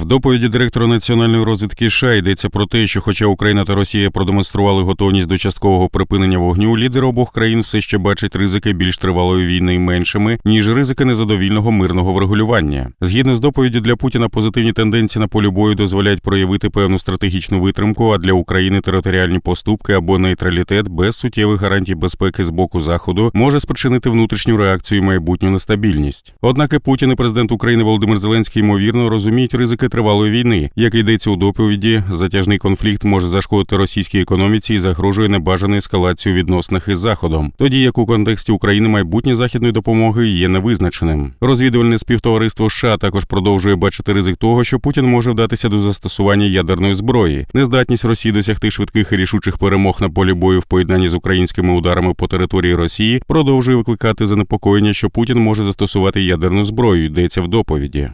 В доповіді директора національної розвідки США йдеться про те, що, хоча Україна та Росія продемонстрували готовність до часткового припинення вогню, лідери обох країн все ще бачать ризики більш тривалої війни меншими, ніж ризики незадовільного мирного врегулювання. Згідно з доповіддю для Путіна, позитивні тенденції на полі бою дозволяють проявити певну стратегічну витримку, а для України територіальні поступки або нейтралітет без суттєвих гарантій безпеки з боку заходу може спричинити внутрішню реакцію і майбутню нестабільність. Однак і Путін і президент України Володимир Зеленський ймовірно розуміють ризики тривалої війни. Як йдеться у доповіді, затяжний конфлікт може зашкодити російській економіці і загрожує небажану ескалацію відносних із заходом, тоді як у контексті України майбутнє західної допомоги є невизначеним. Розвідувальне співтовариство США також продовжує бачити ризик того, що Путін може вдатися до застосування ядерної зброї. Нездатність Росії досягти швидких і рішучих перемог на полі бою в поєднанні з українськими ударами по території Росії продовжує викликати занепокоєння, що Путін може застосувати ядерну зброю. Йдеться в доповіді.